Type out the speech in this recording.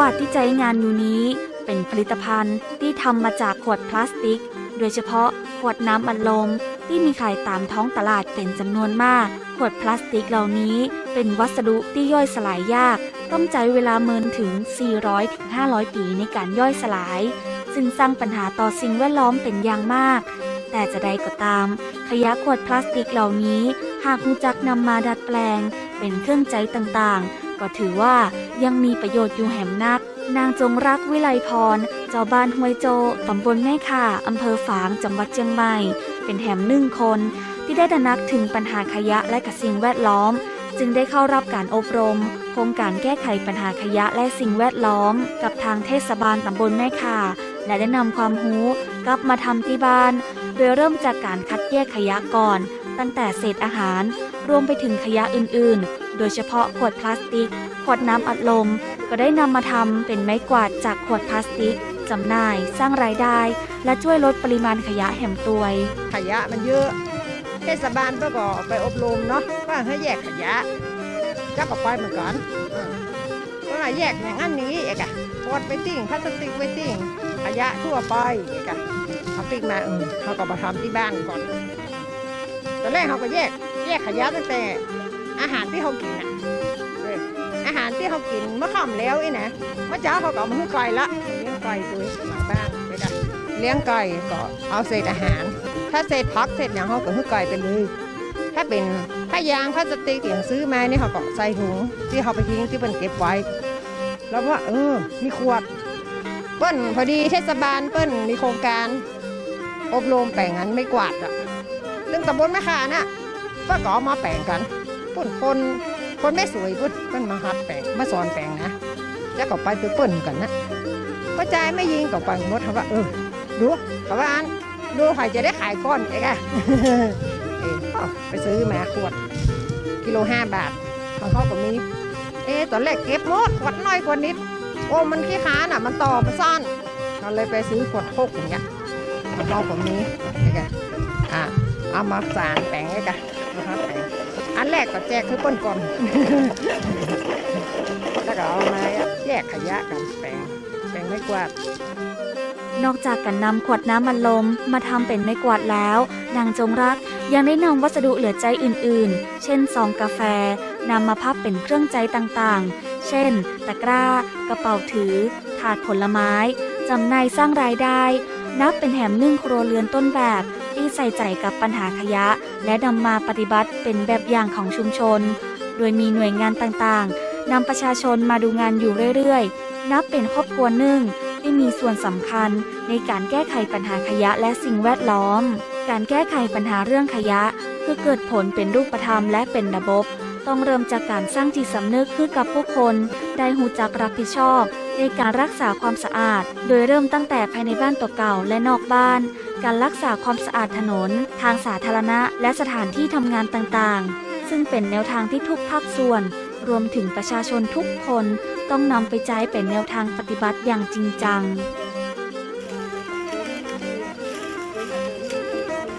วาดที่ใจงานอยู่นี้ เป็นผลิตภัณฑ์ที่ทำมาจากขวดพลาสติก โดยเฉพาะขวดน้ำอัดลมที่มีขายตามท้องตลาดเป็นจำนวนมาก ขวดพลาสติกเหล่านี้ เป็นวัสดุที่ย่อยสลายยาก ต้องใช้เวลาเมินถึง 400-500 ปีในการย่อยสลาย ซึ่งสร้างปัญหาต่อสิ่งแวดล้อมเป็นอย่างมาก แต่จะใดก็ตาม ขยะขวดพลาสติกเหล่านี้ หากรู้จักนำมาดัดแปลง เป็นเครื่องใจต่างๆ ก็ถือว่ายังมีประโยชน์อยู่แหมนัก นางจงรักวิไลพร เจ้าบ้านห้วยโจตำบลแม่ข่าอำเภอฝาง จังหวัดเชียงใหม่ เป็นแหมหนึ่งคน ที่ได้ตระหนักถึงปัญหาขยะและกสิ่งแวดล้อม จึงได้เข้ารับการอบรม โครงการแก้ไขปัญหาขยะและสิ่งแวดล้อม กับทางเทศบาลตำบลแม่ข่า และได้นำความรู้กลับมาทำที่บ้าน โดยเริ่มจากการคัดแยกขยะก่อน ตั้งแต่เศษอาหาร รวมไปถึงขยะอื่นๆ โดยเฉพาะขวดพลาสติก ขวดน้ำอัดลม ก็ได้นำมาทำเป็นไม้กวาดจากขวดพลาสติกจำหน่าย สร้างรายได้ และช่วยลดปริมาณขยะแห่มตัวย ขยะมันเยอะ เทศบาลเพื่อก็ไปอบรมเนาะว่าให้แยกขยะเจ้าก็ไปเหมือนกันอ แยกอย่างนั้นนี้เอกอะปอดไปติ้งพลาสติกไปติ้งขยะทั่วไปเอกอะเอาติ๊กมาเออเขาก็มาทำที่บ้านก่อนตอนแรกเขาก็แยก แยกขยะตั้งแต่ อาหารที่เขากินอะอาหารที่เขากินเมื่อค่ำแล้วไอ้นะเมื่อเช้าเขาก็มาให้ไก่ละเลี้ยงไก่ตัวหลังบ้านเอกอะเลี้ยงไก่ก็เอาเศษอาหาร ถ้าเศษพักเศษอย่างเขาก็ให้ไก่ไปเลยถ้าเป็นผ้ายางพลาสติกอย่างซื้อมาเนี่ยเขาก็ใส่ถุงที่เขาไปทิ้งที่เป็นเก็บไว้ แล้วว่าเออ มีขวด เปิ้นพอดีเทศบาลเปิ้นมีโครงการ อบรมแปลงงั้นไม่กวาดอะซึ่องตำบลแม่ขาน่ะก็ก็เอมาแปลงกันเปิ้นคนคนไม่สวยเปิ้นเปิ้นมาหัดแปลงมาสอนแปลงนะแล้วก็ไปตัวเปิ้นกันนะก็ใจไม่ยิงก็ไปหมดเขาว่าเออดูเขาว่าอันดูใครจะได้ขายก้อนเองอะไปซื้อมาขวดกิโลห้าบาทของเขาก็มี เอตอนแรกเก็บหมดขวดน้อยกว่านิด โอ้มันขี้ค้านอะ มันต่อมันสั้นเขาเลยไปซื้อขวดหกอย่างเงี้ยของเขาก็มีไอ้กอะเอามาสารแปลงไอ้กะนะครับแปลงอันแรกก็แจกคือป้นก่อนแล้วก็เอามาแยกขยะกันแปลงแปลงไม่กวาดนอกจากการนำขวดน้ำมันลมมาทำเป็นไม้กวาดแล้ว นางจงรักยังได้นำวัสดุเหลือใจอื่นๆ เช่นซองกาแฟ นำมาพับเป็นเครื่องใจต่างๆ เช่น ตะกร้า กระเป๋าถือ ถาดผลไม้ จำหน่ายสร้างรายได้ นับเป็นแหมนึ่งครัวเรือนต้นแบบที่ใส่ใจกับปัญหาขยะ และนำมาปฏิบัติเป็นแบบอย่างของชุมชน โดยมีหน่วยงานต่างๆนำประชาชนมาดูงานอยู่เรื่อยๆ นับเป็นครอบครัวหนึ่งที่มีส่วนสำคัญในการแก้ไขปัญหาขยะและสิ่งแวดล้อม การแก้ไขปัญหาเรื่องขยะเพื่อเกิดผลเป็นรูปธรรมและเป็นระบบ ต้องเริ่มจากการสร้างจิตสำนึกขึ้นกับผู้คน ได้หูจักรับผิดชอบ ในการรักษาความสะอาด โดยเริ่มตั้งแต่ภายในบ้านตัวเก่าและนอกบ้าน การรักษาความสะอาดถนน ทางสาธารณะ และสถานที่ทำงานต่างๆ ซึ่งเป็นแนวทางที่ทุกภาคส่วน รวมถึงประชาชนทุกคนต้องนำไปใช้เป็นแนวทางปฏิบัติอย่างจริงจัง